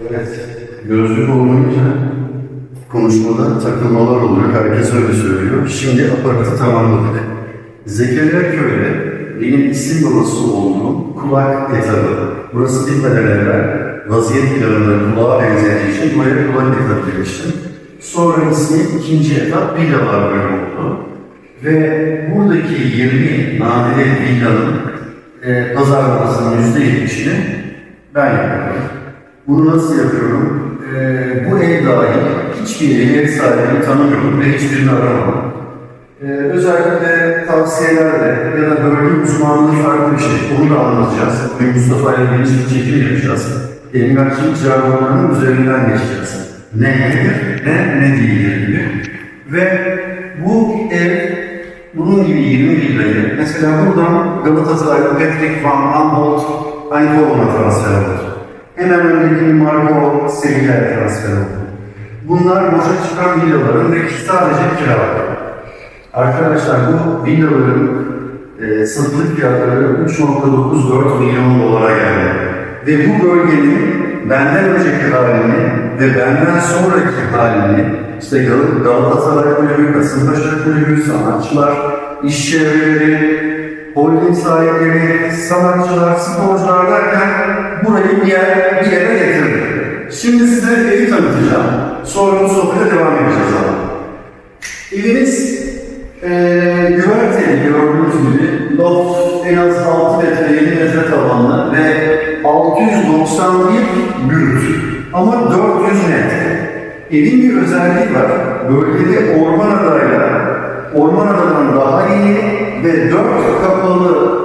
Evet, gözlük olmayınca konuşmada takılmalar oluyor. Herkes öyle söylüyor. Şimdi aparatı tamamladık. Zekeriya Köy'de benim isim babası olduğum kulak etabı. Burası bitmeden evvel vaziyet planında kulağa benzediği için buraya kulak etabı demiştim. Sonra ismi ikinci etap villalar bölümü oldu. Ve buradaki 20 nadide villanın e, pazarlamasının %70'ini ben yapıyorum. Bunu nasıl yapıyorum? Ee, bu ev dahil hiçbir ev sahibini tanımıyorum ve hiçbirini aramam. Ee, özellikle tavsiyelerle ya da bölge uzmanlığı farklı bir şey. Onu da anlatacağız. Bugün Mustafa ile geniş bir çekim yapacağız. Emlakçılık jargonlarının üzerinden geçeceğiz. Ne nedir, ne ne değildir gibi. Ve bu ev bunun gibi 20 villayı, mesela buradan Galatasaray'da Patrick Van Aanholt Eindhoven'a transfer oldu. Hemen öndeki Marco Sevilla'ya transfer oldu. Bunlar boşa çıkan villaların ve sadece kiralık. Arkadaşlar bu villaların e, satılık fiyatları 3.94 milyon dolara geldi. Ve bu bölgenin benden önceki halini ve benden sonraki halini işte Gal- Galatasaray Kulübü, Kasımpaşa Kulübü, sanatçılar, iş çevreleri, holding sahipleri, sanatçılar, sporcular derken burayı bir, yer, bir yere getirdi. Şimdi size evi tanıtacağım. Sonra bu sohbete devam edeceğiz ama. Evimiz eee güverteli gördüğünüz gibi loft en az 6 metre 7 metre tavanlı ve 691 brüt ama 400 net. Evin bir özelliği var. Bölgede orman adayla orman adadan daha iyi ve 4 kapalı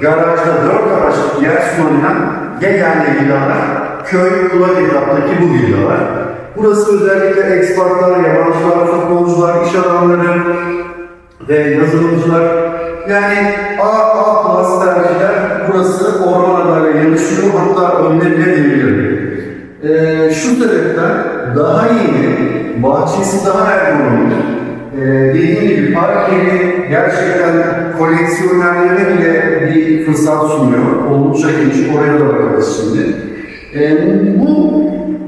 garajda 4 araçlık yer sunabilen Gegen'le villalar, köy kulak etaptaki bu villalar. Burası özellikle ekspatlar, yabancılar, futbolcular, iş adamları ve yazılımcılar. Yani A, A plus tercihler burası orman adayla yarışıyor. Hatta önde bile diyebilirim. Ee, şu sebepten daha yeni, bahçesi daha ergonomik, ee, dediğim gibi park yeri gerçekten koleksiyonerlere bile bir fırsat sunuyor. Oldukça geniş, oraya da bakarız şimdi. Ee, bu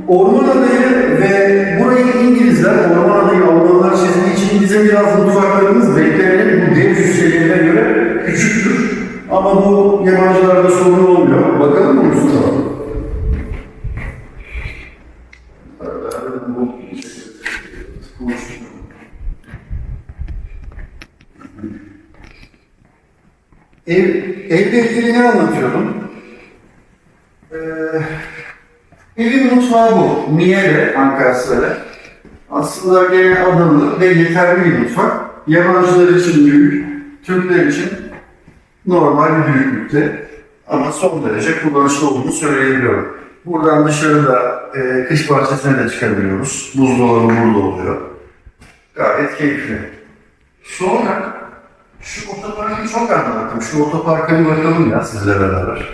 orman adayı ve burayı İngilizler orman adayı Almanlar çizdiği için bizim biraz mutfaklarımız beklenenin bu dev yüzeylerine göre küçüktür. Ama bu yabancılarda sorun olmuyor. Bakalım mı Mustafa? Ev, evle ilgili ne anlatıyorum? Ee, evin mutfağı bu. Miele Ankara Sarı. Aslında gene adımlı ve yeterli bir mutfak. Yabancılar için büyük, Türkler için normal bir büyüklükte. Ama son derece kullanışlı olduğunu söyleyebiliyorum. Buradan dışarıda e, kış bahçesine de çıkabiliyoruz. Buzdolabı burada oluyor. Gayet keyifli. Sonra şu otoparkı çok anlattım. Şu otoparka bir bakalım ya sizle beraber.